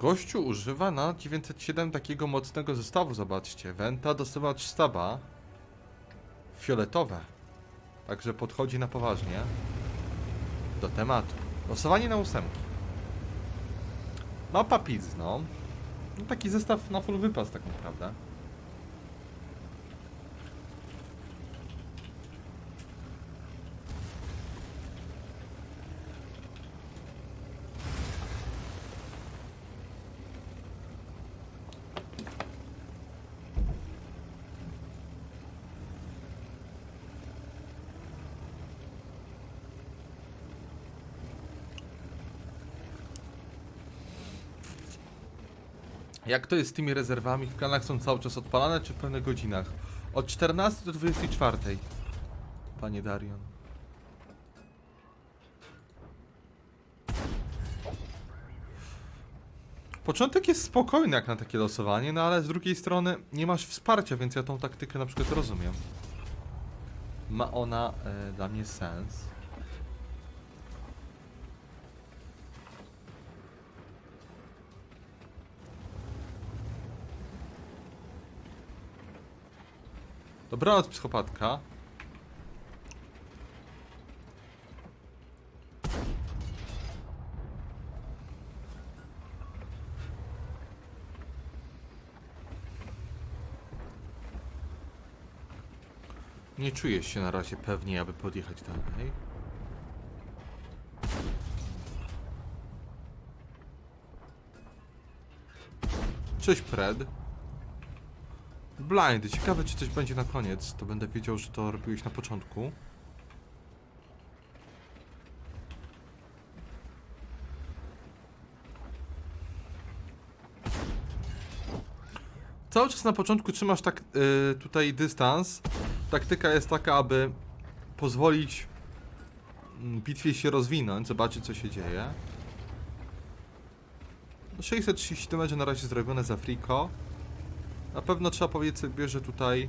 Gościu używa na 907 takiego mocnego zestawu, zobaczcie. Venta dostawacz staba. Fioletowe. Także podchodzi na poważnie. Do tematu. Losowanie na ósemki. Mapa no. no. Taki zestaw na full wypas tak naprawdę. Jak to jest z tymi rezerwami? W planach są cały czas odpalane, czy w pewnych godzinach? Od 14 do 24. Panie Darion. Początek jest spokojny jak na takie losowanie, no ale z drugiej strony nie masz wsparcia, więc ja tą taktykę na przykład rozumiem. Ma ona e, dla mnie sens. Dobranoc, psychopatka. Nie czujesz się na razie pewnie, aby podjechać dalej. Cześć, Pred. Blind, ciekawe czy coś będzie na koniec, to będę wiedział, że to robiłeś na początku. Cały czas na początku trzymasz tak y, tutaj dystans. Taktyka jest taka, aby pozwolić mm, bitwie się rozwinąć, zobaczyć co się dzieje. No, 630 damage na razie zrobione za Frico. Na pewno trzeba powiedzieć sobie, że tutaj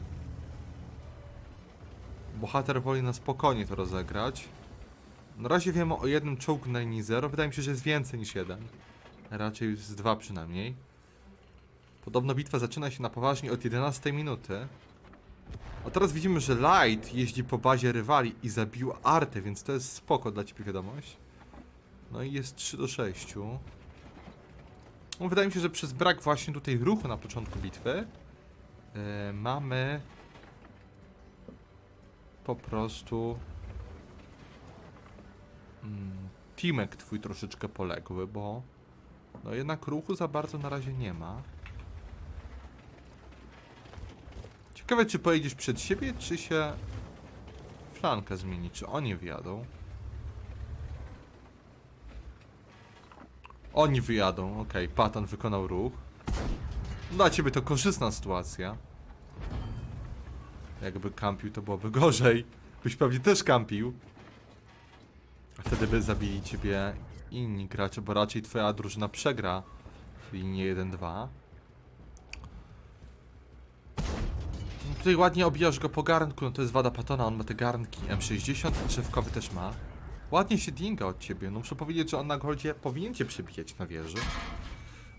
bohater woli na spokojnie to rozegrać. Na razie wiemy o jednym czołgu na linii 0. Wydaje mi się, że jest więcej niż jeden. Raczej z dwa przynajmniej. Podobno bitwa zaczyna się na poważnie od 11 minuty. A teraz widzimy, że Light jeździ po bazie rywali i zabił Artę, więc to jest spoko dla ciebie wiadomość. No i jest 3 do 6. No, wydaje mi się, że przez brak właśnie tutaj ruchu na początku bitwy yy, mamy po prostu mm, twój troszeczkę poległy, bo no jednak ruchu za bardzo na razie nie ma. Ciekawe, czy pojedziesz przed siebie, czy się flanka zmieni, czy oni wyjadą. Oni wyjadą, okej, Patan wykonał ruch. Dla ciebie to korzystna sytuacja. Jakby kampił, to byłoby gorzej. Byś pewnie też kampił. A wtedy by zabili ciebie inni gracze, bo raczej twoja drużyna przegra w linii 1-2. No Tutaj ładnie obijasz go po garnku, no to jest wada Patona, on ma te garnki M60, drzewkowy też ma. Ładnie się dinga od ciebie, no muszę powiedzieć, że on na goldzie powinien cię przybijać na wieży.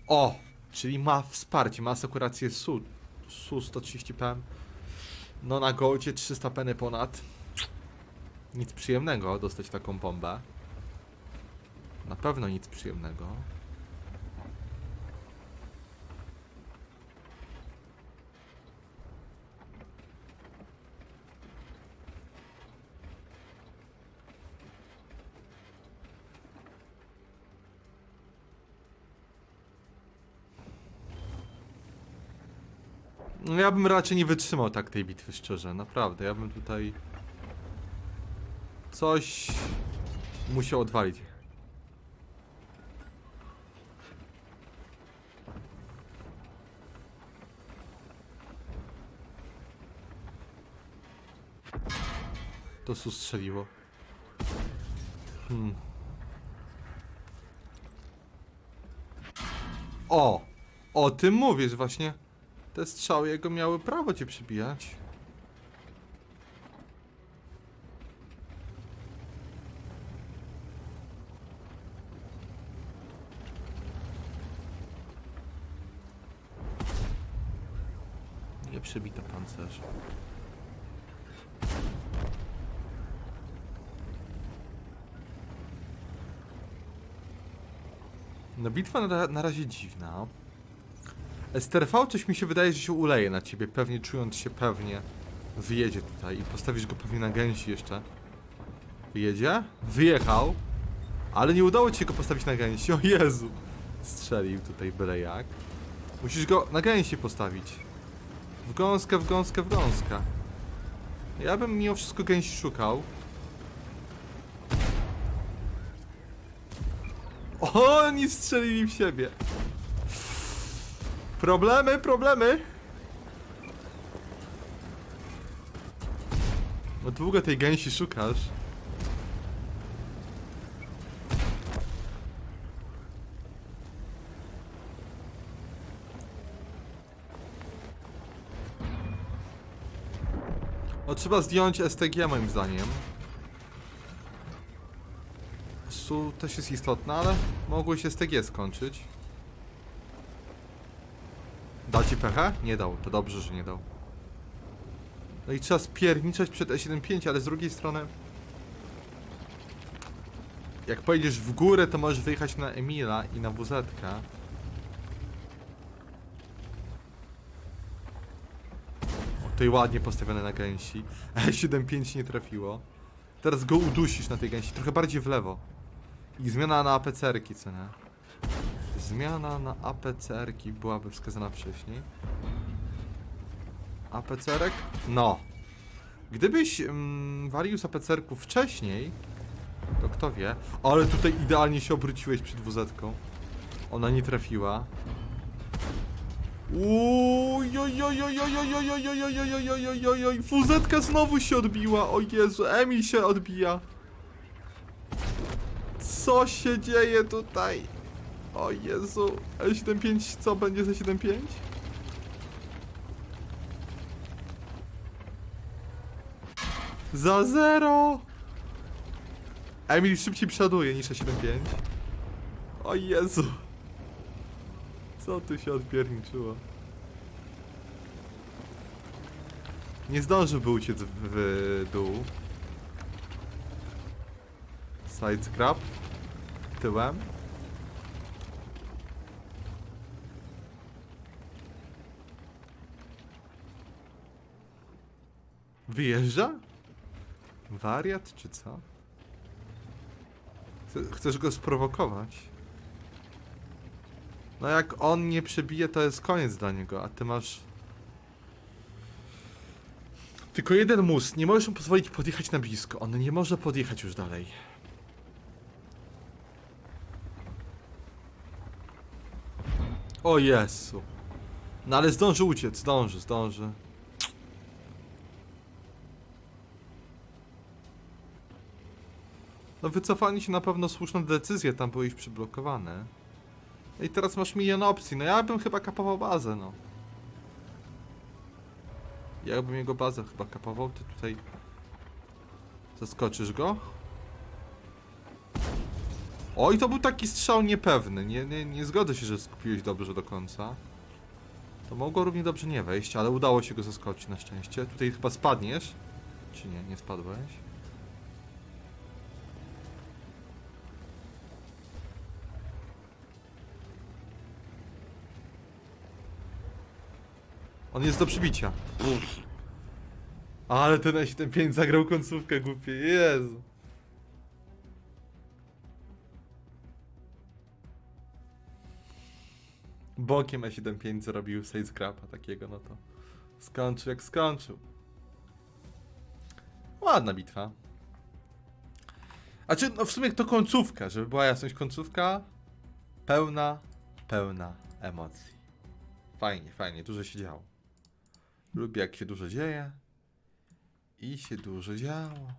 O! Czyli ma wsparcie, ma asekurację SU, SU 130 PM. No na goldzie 300 peny ponad. Nic przyjemnego dostać taką bombę. Na pewno nic przyjemnego. No ja bym raczej nie wytrzymał tak tej bitwy, szczerze, naprawdę. Ja bym tutaj coś musiał odwalić. To su. Hmm. O! O tym mówisz właśnie te strzały jego miały prawo cię przybijać. Nie przebita pancerza. No bitwa na, na razie dziwna. STRV coś mi się wydaje, że się uleje na ciebie, pewnie czując się pewnie. Wyjedzie tutaj i postawisz go pewnie na gęsi jeszcze. Wyjedzie? Wyjechał. Ale nie udało ci się go postawić na gęsi. O Jezu! Strzelił tutaj byle jak. Musisz go na gęsi postawić. W gąskę, w gąskę, w gąskę. Ja bym mimo wszystko gęsi szukał. O, oni strzelili w siebie. Problemy, problemy. No długo tej gęsi szukasz. No trzeba zdjąć STG moim zdaniem. Su też jest istotna, ale mogło się STG skończyć. Dał ci pechę? Nie dał, to dobrze, że nie dał. No i trzeba spierniczać przed E75, ale z drugiej strony... Jak pojedziesz w górę, to możesz wyjechać na Emila i na WZ. -kę. Tutaj ładnie postawione na gęsi. E75 nie trafiło. Teraz go udusisz na tej gęsi, trochę bardziej w lewo. I zmiana na APCR-ki, co nie? Zmiana na APCR-ki byłaby wskazana wcześniej. APCR-ek? No. Gdybyś mm, walił z APCR-ków wcześniej, to kto wie. Ale tutaj idealnie się obróciłeś przed WZ-ką. Ona nie trafiła. Oj, O Jezu, Emil się odbija. Co się dzieje tutaj? O Jezu. E75 co będzie za 75? Za zero! Emil szybciej przoduje niż E75. O Jezu. Co tu się odpierniczyło? Nie zdążyłby uciec w, w dół. Side scrap. Tyłem. Wyjeżdża? Wariat czy co? Chce- Chcesz go sprowokować? No jak on nie przebije, to jest koniec dla niego, a ty masz... Tylko jeden mus, nie możesz mu pozwolić podjechać na blisko. On nie może podjechać już dalej. O Jezu. No ale zdąży uciec, zdąży, zdąży. No wycofanie się na pewno słuszna decyzja, tam byłeś przyblokowany. No I teraz masz milion opcji, no ja bym chyba kapował bazę, no. Ja bym jego bazę chyba kapował, ty tutaj... Zaskoczysz go? Oj, to był taki strzał niepewny, nie, nie, nie zgodzę się, że skupiłeś dobrze do końca. To mogło równie dobrze nie wejść, ale udało się go zaskoczyć na szczęście. Tutaj chyba spadniesz. Czy nie, nie spadłeś? On jest do przybicia. Ale ten E75 zagrał końcówkę głupie, Jezu. Bokiem E75 zrobił side scrapa takiego, no to skończył jak skończył. Ładna bitwa. A czy no w sumie to końcówka, żeby była jasność, końcówka pełna, pełna emocji. Fajnie, fajnie, dużo się działo. Lubię jak się dużo dzieje. I się dużo działo.